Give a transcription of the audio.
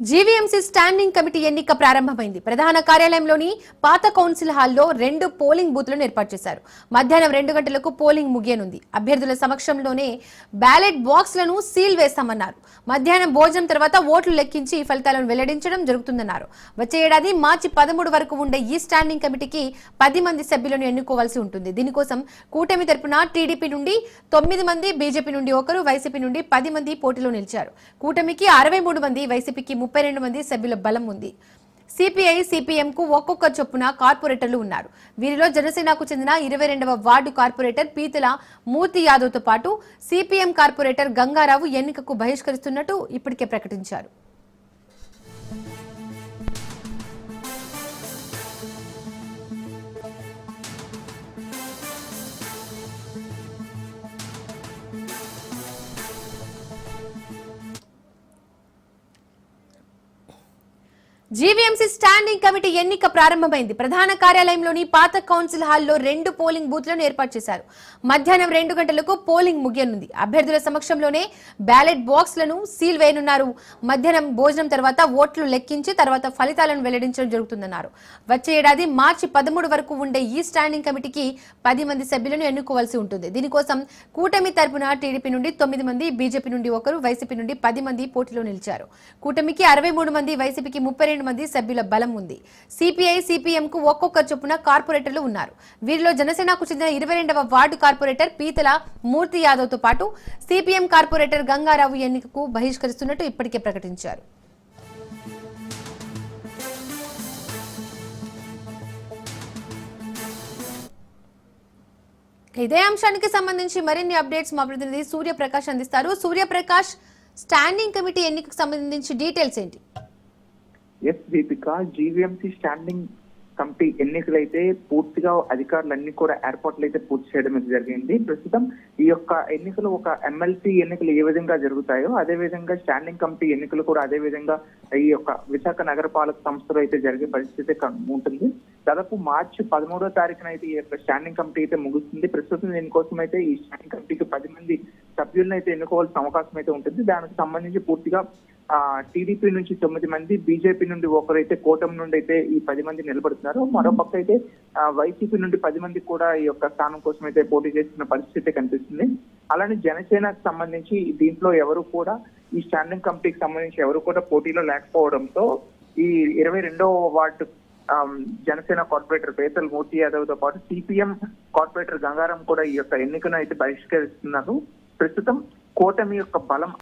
GVMC standing committee ఎన్నిక ప్రారంభమైంది. ప్రధాన కార్యాలయంలోని పాత కౌన్సిల్ హాల్లో రెండు పోలింగ్ బూత్లను ఏర్పాటు చేశారు. మధ్యాహ్నం రెండు గంటలకు పోలింగ్ ముగియనుంది. అభ్యర్థుల సమక్షంలోనే బ్యాలెట్ బాక్స్లను సీల్ వేస్తామన్నారు. మధ్యాహ్నం భోజనం తర్వాత ఓట్లు లెక్కించి ఫలితాలను వెల్లడించడం జరుగుతుందన్నారు. వచ్చే ఏడాది మార్చి పదమూడు వరకు ఉండే ఈ స్టాండింగ్ కమిటీకి పది మంది సభ్యులను ఎన్నుకోవాల్సి ఉంటుంది. దీనికోసం కూటమి తరపున టీడీపీ నుండి తొమ్మిది మంది బీజేపీ నుండి ఒకరు వైసీపీ నుండి పది మంది పోటీలో నిలిచారు. కూటమికి అరవై మూడు మంది వైసీపీకి ముప్పై రెండు మంది సభ్యుల బలం ఉంది. సిపిఐ సిపిఎంకు ఒక్కొక్క చొప్పున కార్పొరేటర్లు ఉన్నారు. వీరిలో జనసేనకు చెందిన ఇరవై రెండవ వార్డు కార్పొరేటర్ పీతల మూర్తి యాదవ్తో పాటు సిపిఎం కార్పొరేటర్ గంగారావు ఎన్నికకు బహిష్కరిస్తున్నట్టు ఇప్పటికే ప్రకటించారు. జీవీఎంసీ స్టాండింగ్ కమిటీ ఎన్నిక ప్రారంభమైంది. ప్రధాన కార్యాలయంలోని పాత కౌన్సిల్ హాల్లో రెండు పోలింగ్ బూత్లను ఏర్పాటు చేశారు. మధ్యాహ్నం రెండు గంటలకు పోలింగ్ ముగియనుంది. అభ్యర్థుల సమక్షంలోనే బ్యాలెట్ బాక్స్లను సీల్ వేయనున్నారు. మధ్యాహ్నం భోజనం తర్వాత ఓట్లు లెక్కించి తర్వాత ఫలితాలను వెల్లడించడం జరుగుతుందన్నారు. వచ్చే ఏడాది మార్చి పదమూడు వరకు ఉండే ఈ స్టాండింగ్ కమిటీకి పది మంది సభ్యులను ఎన్నుకోవాల్సి ఉంటుంది. దీనికోసం కూటమి తరపున టీడీపీ నుండి తొమ్మిది మంది బీజేపీ నుండి ఒకరు వైసీపీ నుండి పది మంది పోటీలో నిలిచారు. కూటమికి అరవై మూడు మంది వైసీపీకి ముప్పై రెండు మంది సభ్యుల బలం ఉంది. సిపిఐ సిపిఎం కు ఒక్కొక్క చొప్పున కార్పొరేటర్లు ఉన్నారు. వీరిలో జనసేనకు చెందిన ఇరవై రెండవ వార్డు కార్పొరేటర్ పీతల మూర్తి యాదవ్తో పాటు సిపిఎం కార్పొరేటర్ గంగారావు ఎన్నికకు బహిష్కరిస్తున్నట్టు ఇప్పటికే ప్రకటించారు. ఇదే అంశానికి సంబంధించి మరిన్ని అప్డేట్స్ మా ప్రతినిధి సూర్యప్రకాష్ అందిస్తారు. సూర్యప్రకాష్ స్టాండింగ్ కమిటీ ఎన్నికకు సంబంధించి డీటెయిల్స్ ఏంటి? Yes Deepika GVMC standing committee ఎన్నికలైతే పూర్తిగా అధికారులన్నీ కూడా ఏర్పాట్లు అయితే పూర్తి చేయడం అయితే జరిగింది. ప్రస్తుతం ఈ యొక్క ఎన్నికలు ఒక ఎమ్మెల్సీ ఎన్నికలు ఏ విధంగా జరుగుతాయో అదే విధంగా స్టాండింగ్ కమిటీ ఎన్నికలు కూడా అదే విధంగా ఈ యొక్క విశాఖ నగరపాలక సంస్థలో అయితే జరిగే పరిస్థితి క- ఉంటుంది. దాదాపు మార్చి పదమూడో తారీఖున అయితే ఈ యొక్క స్టాండింగ్ కమిటీ అయితే ముగుస్తుంది. ప్రస్తుతం దీనికోసం అయితే ఈ స్టాండింగ్ కమిటీకి పది మంది సభ్యులను అయితే ఎన్నుకోవాల్సిన అవకాశం అయితే ఉంటుంది. దానికి సంబంధించి పూర్తిగా టీడీపీ నుంచి తొమ్మిది మంది బీజేపీ నుండి ఒకరైతే కూటమి నుండి అయితే ఈ పది మంది నిలబడుతున్నారు. మరో పక్క అయితే వైసీపీ నుండి పది మంది కూడా ఈ యొక్క స్థానం కోసం అయితే పోటీ చేస్తున్న పరిస్థితి కనిపిస్తుంది. అలానే జనసేనకు సంబంధించి దీంట్లో ఎవరు కూడా ఈ స్టాండింగ్ కమిటీకి సంబంధించి ఎవరు కూడా పోటీలో లేకపోవడంతో ఈ ఇరవై రెండవ వార్డు జనసేన కార్పొరేటర్ పేతల్ మూర్తి యాదవ్తో పాటు సిపిఎం కార్పొరేటర్ గంగారం కూడా ఈ యొక్క ఎన్నికను అయితే బహిష్కరిస్తున్నారు. ప్రస్తుతం కూటమి యొక్క బలం